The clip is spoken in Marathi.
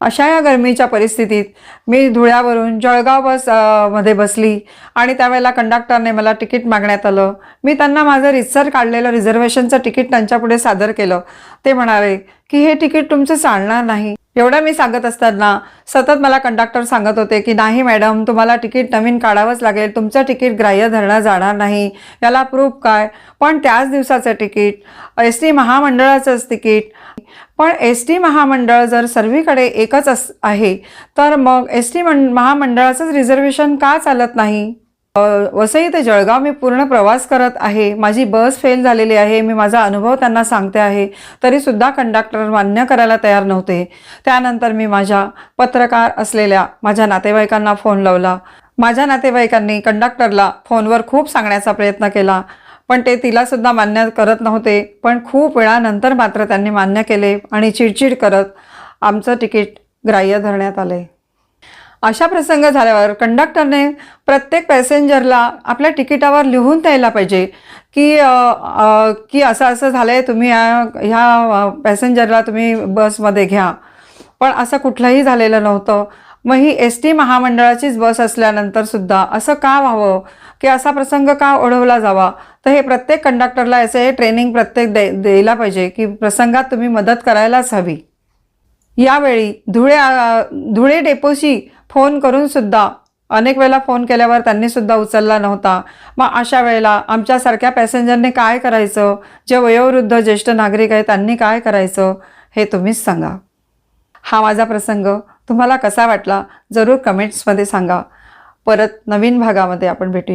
अशा या गरमीच्या परिस्थितीत मी धुळ्यावरून जळगाव बसमध्ये बसली आणि त्यावेळेला कंडक्टरने मला तिकीट मागण्यात आलं. मी त्यांना माझं रिसर काढलेलं रिझर्वेशनचं तिकीट त्यांच्यापुढे सादर केलं. ते म्हणाले की हे तिकीट तुमचं चालणार नाही. एवढं मी सांगत असताना सतत मला कंडक्टर सांगत होते की नाही मॅडम तुम्हाला तिकीट नवीन काढावंच लागेल. तुमचं तिकीट ग्राह्य धरलं जाणार नाही. याला प्रूफ काय? पण त्याच दिवसाचं तिकीट एस टी महामंडळाचंच तिकीट. पण एस टी महामंडळ जर सर्वीकडे एकच अस आहे तर मग एस टी मं महामंडळाचंच रिझर्वेशन का चालत नाही? वसई ते जळगाव मी पूर्ण प्रवास करत आहे. माझी बस फेल झालेली आहे. मी माझा अनुभव त्यांना सांगते आहे. तरीसुद्धा कंडक्टर मान्य करायला तयार नव्हते. त्यानंतर मी माझ्या पत्रकार असलेल्या माझ्या नातेवाईकांना फोन लावला. माझ्या नातेवाईकांनी कंडक्टरला फोनवर खूप सांगण्याचा प्रयत्न केला. पण ते तिलासुद्धा मान्य करत नव्हते. पण खूप वेळानंतर मात्र त्यांनी मान्य केले आणि चिडचिड करत आमचं तिकीट ग्राह्य धरण्यात आले. अशा प्रसंग झाल्यावर कंडक्टरने प्रत्येक पॅसेंजरला आपल्या तिकिटावर लिहून द्यायला पाहिजे की की असं असं झालं आहे तुम्ही ह्या पॅसेंजरला तुम्ही बसमध्ये घ्या. पण असं कुठलंही झालेलं नव्हतं. मग ही एस टी महामंडळाचीच बस असल्यानंतर सुद्धा असं का व्हावं? की असा प्रसंग का ओढवला जावा? तर हे प्रत्येक कंडक्टरला याचं हे ट्रेनिंग प्रत्येक दे द्यायला पाहिजे की प्रसंगात तुम्ही मदत करायलाच हवी. यावेळी धुळे धुळे डेपोशी फोन करून सुद्धा अनेक वेळेला फोन केल्यावर त्यांनी सुद्धा उचलला नव्हता. मग अशा वेळेला आमच्यासारख्या पॅसेंजरने काय करायचं? जे वयोवृद्ध ज्येष्ठ नागरिक आहेत त्यांनी काय करायचं? हे तुम्हीच सांगा. हा माझा प्रसंग. तुम्हाला कसा वाटला? जरूर कमेंट्समध्ये सांगा. परत नवीन भागामध्ये आपण भेटूया.